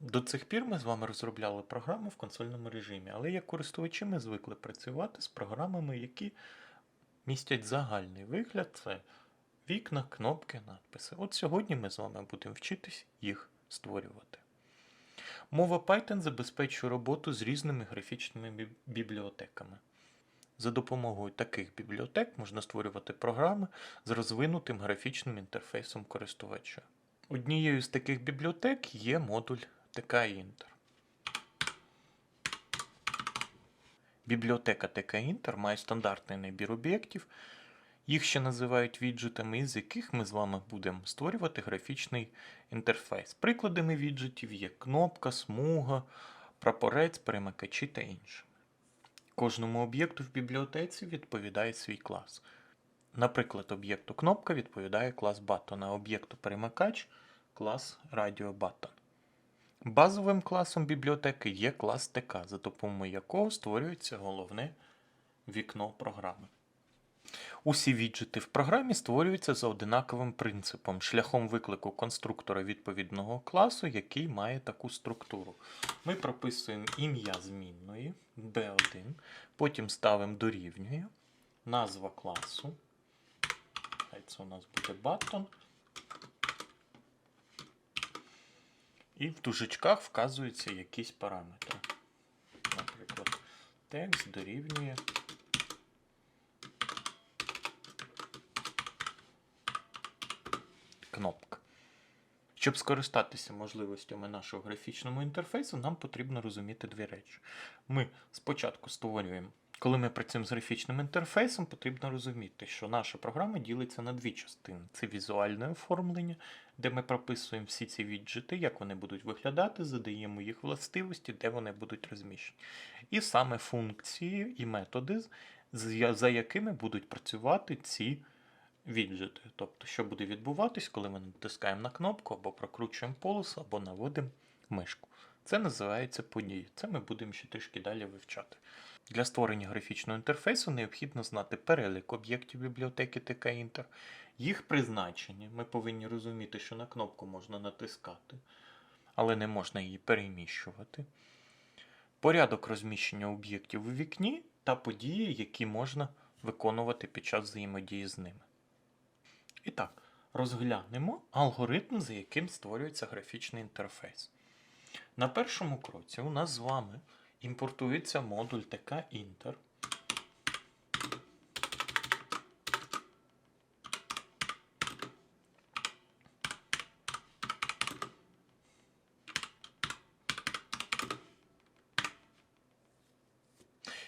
До цих пір ми з вами розробляли програми в консольному режимі, але як користувачі ми звикли працювати з програмами, які містять загальний вигляд, це вікна, кнопки, надписи. От сьогодні ми з вами будемо вчитись їх створювати. Мова Python забезпечує роботу з різними графічними бібліотеками. За допомогою таких бібліотек можна створювати програми з розвинутим графічним інтерфейсом користувача. Однією з таких бібліотек є модуль TK-Inter. Бібліотека TK-Inter має стандартний набір об'єктів, їх ще називають віджитами, із яких ми з вами будемо створювати графічний інтерфейс. Прикладами віджитів є кнопка, смуга, прапорець, перемикачі та інше. Кожному об'єкту в бібліотеці відповідає свій клас. Наприклад, об'єкту кнопка відповідає клас Button, а об'єкту перемикач клас Radio Button. Базовим класом бібліотеки є клас TK, за допомогою якого створюється головне вікно програми. Усі віджити в програмі створюються за одинаковим принципом, шляхом виклику конструктора відповідного класу, який має таку структуру. Ми прописуємо ім'я змінної B1, потім ставимо дорівнює, назва класу. Це у нас буде button. І в дужечках вказуються якісь параметри. Наприклад, текст дорівнює. Кнопка. Щоб скористатися можливостями нашого графічного інтерфейсу, нам потрібно розуміти дві речі. Ми спочатку створюємо, коли ми працюємо з графічним інтерфейсом, потрібно розуміти, що наша програма ділиться на дві частини: це візуальне оформлення, де ми прописуємо всі ці віджити, як вони будуть виглядати, задаємо їх властивості, де вони будуть розміщені. І саме функції і методи, за якими будуть працювати ці віджити. Тобто, що буде відбуватись, коли ми натискаємо на кнопку або прокручуємо полос, або наводимо мишку. Це називається події. Це ми будемо ще трішки далі вивчати. Для створення графічного інтерфейсу необхідно знати перелік об'єктів бібліотеки TK-Inter, їх призначення. Ми повинні розуміти, що на кнопку можна натискати, але не можна її переміщувати. Порядок розміщення об'єктів у вікні та події, які можна виконувати під час взаємодії з ними. І так, розглянемо алгоритм, за яким створюється графічний інтерфейс. На першому кроці у нас з вами імпортується модуль TK-Inter.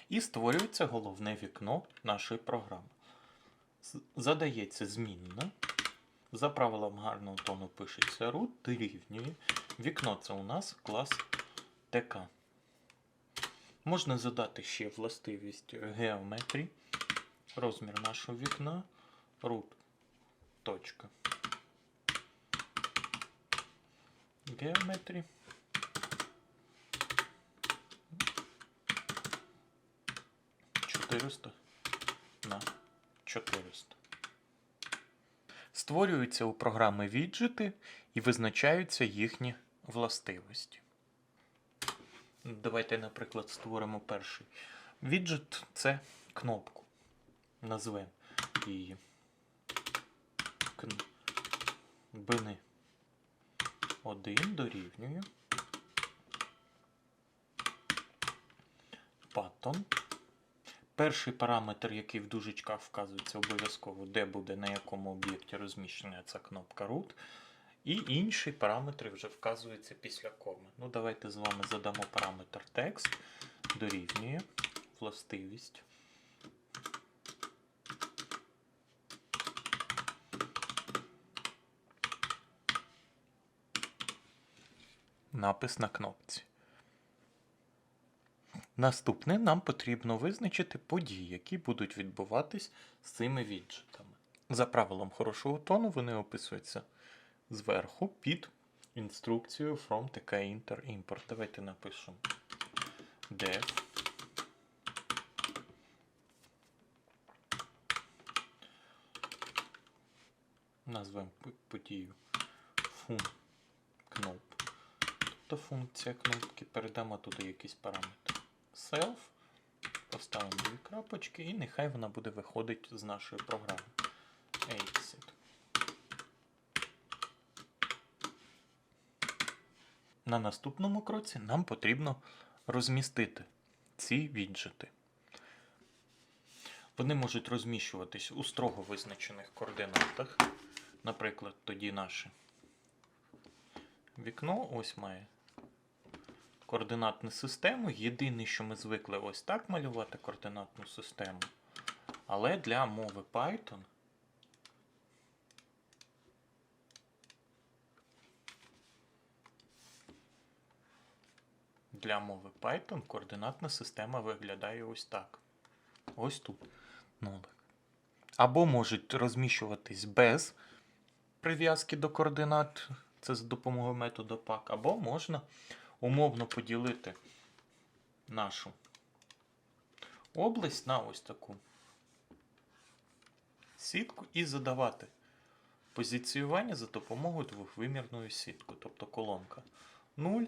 І створюється головне вікно нашої програми. Задається змінна. За правилом гарного тону пишеться root, дорівнює. Вікно це у нас клас TK. Можна задати ще властивість геометрії. Розмір нашого вікна. root. Точка. Чотириста на 400. Створюються у програми віджити і визначаються їхні властивості. Давайте, наприклад, створимо перший. Віджит це кнопку. Назвемо її. Бини 1 дорівнює. Паттон. Перший параметр, який в дужечках вказується обов'язково, де буде на якому об'єкті розміщена ця кнопка root. І інші параметри вже вказуються після коми. Ну, давайте з вами задамо параметр текст, дорівнює властивість. Напис на кнопці. Наступне нам потрібно визначити події, які будуть відбуватись з цими віджитами. За правилом хорошого тону вони описуються зверху під інструкцією from TK Inter Import. Давайте напишемо def назвемо подію fun knob тобто функція кнопки, передамо туди якийсь параметр self, поставимо дві крапочки, і нехай вона буде виходити з нашої програми. Exit. На наступному кроці нам потрібно розмістити ці віджити. Вони можуть розміщуватись у строго визначених координатах. Наприклад, тоді наше вікно ось має координатну систему. Єдине, що ми звикли ось так малювати координатну систему. Але для мови Python для мови Python координатна система виглядає ось так. Ось тут. Нолик. Або можуть розміщуватись без прив'язки до координат, це за допомогою методу pack, або можна умовно поділити нашу область на ось таку сітку і задавати позиціювання за допомогою двохвимірної сітки, тобто колонка 0,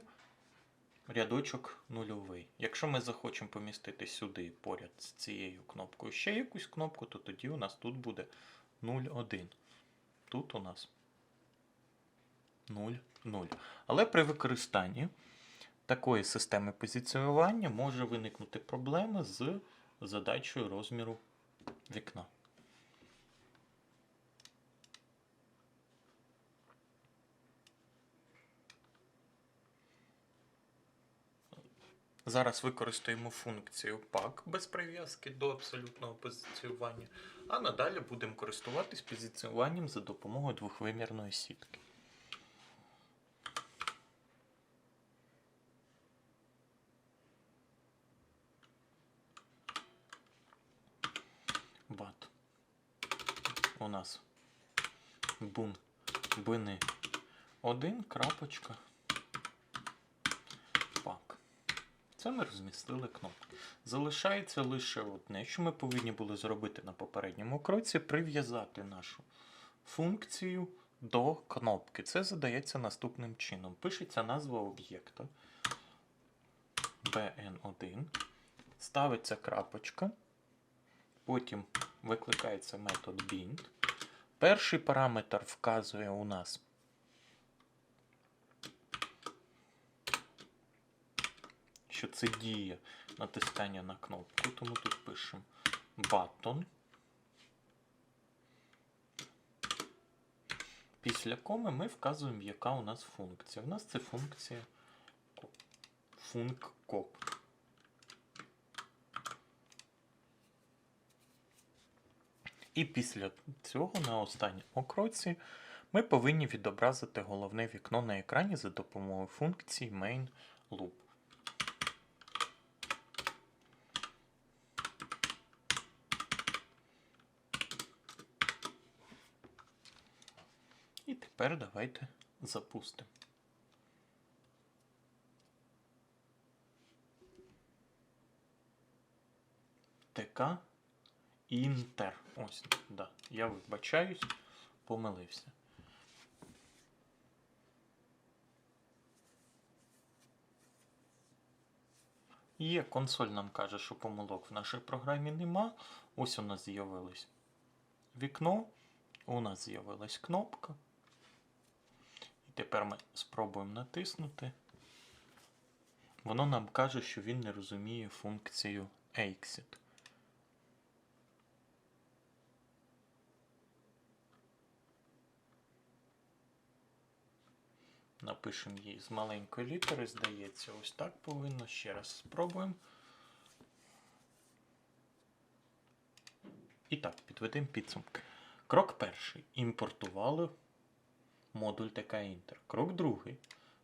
рядочок нульовий. Якщо ми захочемо помістити сюди поряд з цією кнопкою ще якусь кнопку, то тоді у нас тут буде 0,1. Тут у нас 0, 0. Але при використанні такої системи позиціювання може виникнути проблема з задачею розміру вікна. Зараз використаємо функцію pack без прив'язки до абсолютного позиціювання, а надалі будемо користуватись позиціюванням за допомогою двохвимірної сітки. У нас бун бини 1 крапочка пак. Це ми розмістили кнопки. Залишається лише одне, що ми повинні були зробити на попередньому кроці, прив'язати нашу функцію до кнопки. Це задається наступним чином. Пишеться назва об'єкта bn1, ставиться крапочка, потім викликається метод bind. Перший параметр вказує у нас що це діє натискання на кнопку, тому тут пишемо button. Після коми ми вказуємо, яка у нас функція. У нас це функція func_cop. І після цього на останньому кроці ми повинні відобразити головне вікно на екрані за допомогою функції main loop. І тепер давайте запустимо. ТК Інтер. Ось, да. Я вибачаюсь, помилився. Є консоль нам каже, що помилок в нашій програмі нема. Ось у нас з'явилось вікно, у нас з'явилась кнопка. І тепер ми спробуємо натиснути. Воно нам каже, що він не розуміє функцію exit. Напишемо її з маленької літери, здається, ось так повинно. Ще раз спробуємо. І так, підведемо підсумки. Крок перший. Імпортували модуль TK Inter. Крок другий.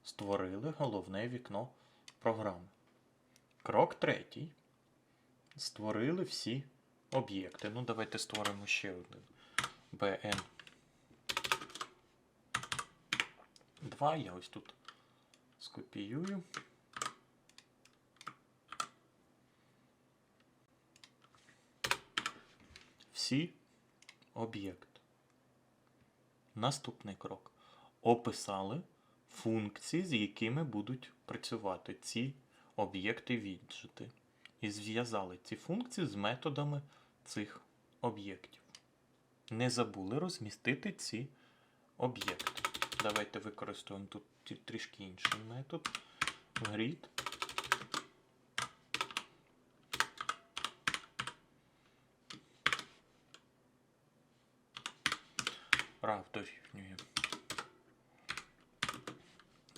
Створили головне вікно програми. Крок третій. Створили всі об'єкти. Ну, давайте створимо ще один. BN. 2 я ось тут скопіюю. Всі об'єкти. Наступний крок. Описали функції, з якими будуть працювати ці об'єкти віджити. І зв'язали ці функції з методами цих об'єктів. Не забули розмістити ці об'єкти. Давайте використаємо тут трішки інший метод. Grid. Рав дорівнює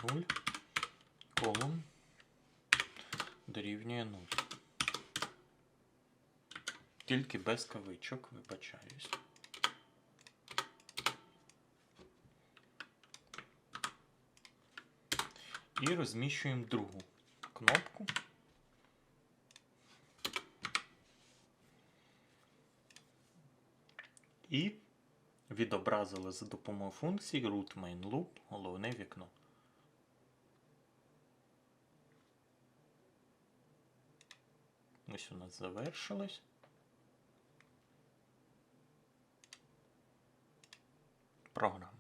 0. Колон дорівнює 0. Тільки без кавичок, вибачаюсь. І розміщуємо другу кнопку. І відобразили за допомогою функції root main loop головне вікно. Ось у нас завершилось. Програма.